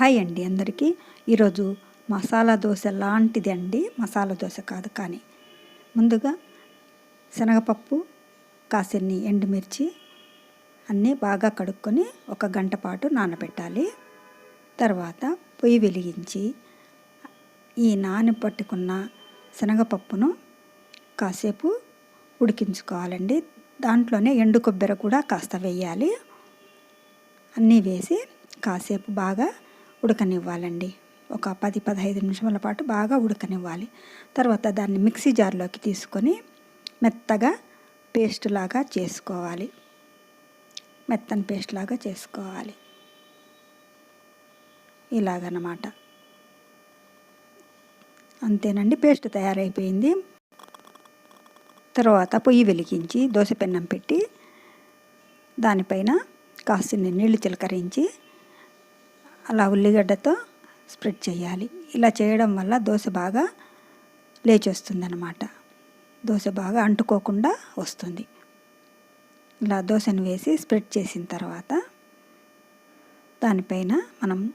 Hi అండి అందరికీ. ఈరోజు మసాలా దోశ లాంటిది అండి. మసాలా దోశ కాదు కానీ ముందుగా శనగపప్పు కాసిన్ని ఎండుమిర్చి అన్నీ బాగా కడుక్కొని ఒక గంట పాటు నానబెట్టాలి. తర్వాత పొయ్యి వెలిగించి ఈ నాని పట్టుకున్న శనగపప్పును కాసేపు ఉడికించుకోవాలండి. దాంట్లోనే ఎండు కొబ్బరి కూడా కాస్త వేయాలి. అన్నీ వేసి కాసేపు బాగా ఉడకనివ్వాలండి. ఒక పది పదహైదు నిమిషాల పాటు బాగా ఉడకనివ్వాలి. తర్వాత దాన్ని మిక్సీ జార్లోకి తీసుకొని మెత్తగా పేస్ట్ లాగా చేసుకోవాలి. మెత్తని పేస్ట్ లాగా చేసుకోవాలి. ఇలాగనమాట. అంతేనండి పేస్ట్ తయారైపోయింది. తర్వాత పొయ్యి వెలిగించి దోశ పెన్నం పెట్టి దానిపైన కాసిన్ని నీళ్ళు చిలకరించి అలా ఉల్లిగడ్డతో స్ప్రెడ్ చేయాలి. ఇలా చేయడం వల్ల దోశ బాగా లేచొస్తుందన్నమాట. దోశ బాగా అంటుకోకుండా వస్తుంది. ఇలా దోశను వేసి స్ప్రెడ్ చేసిన తర్వాత దానిపైన మనం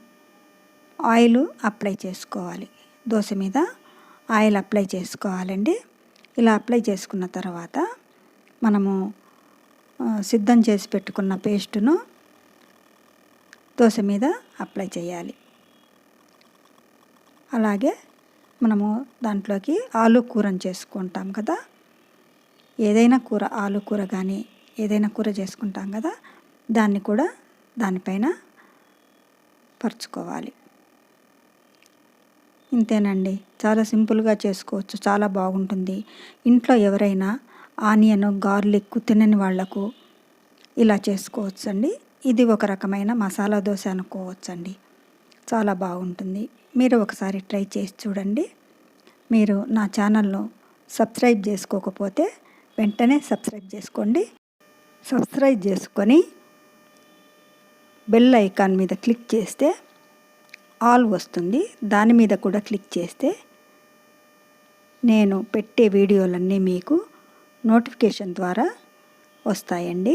ఆయిల్ అప్లై చేసుకోవాలి. దోశ మీద ఆయిల్ అప్లై చేసుకోవాలండి. ఇలా అప్లై చేసుకున్న తర్వాత మనము సిద్ధం చేసి పెట్టుకున్న పేస్టును దోశ మీద అప్లై చేయాలి. అలాగే మనము దాంట్లోకి ఆలు కూరని చేసుకుంటాం కదా. ఏదైనా కూర ఆలు కూర కానీ ఏదైనా కూర చేసుకుంటాం కదా. దాన్ని కూడా దానిపైన పరుచుకోవాలి. ఇంతేనండి. చాలా సింపుల్గా చేసుకోవచ్చు. చాలా బాగుంటుంది. ఇంట్లో ఎవరైనా ఆనియన్ గార్లిక్ తినని వాళ్ళకు ఇలా చేసుకోవచ్చండి. ఇది ఒక రకమైన మసాలా దోశ అనుకోవచ్చండి. చాలా బాగుంటుంది. మీరు ఒకసారి ట్రై చేసి చూడండి. మీరు నా ఛానల్ను సబ్స్క్రైబ్ చేసుకోకపోతే వెంటనే సబ్స్క్రైబ్ చేసుకోండి. సబ్స్క్రైబ్ చేసుకొని బెల్ ఐకాన్ మీద క్లిక్ చేస్తే ఆల్ వస్తుంది. దాని మీద కూడా క్లిక్ చేస్తే నేను పెట్టే వీడియోలన్నీ మీకు నోటిఫికేషన్ ద్వారా వస్తాయండి.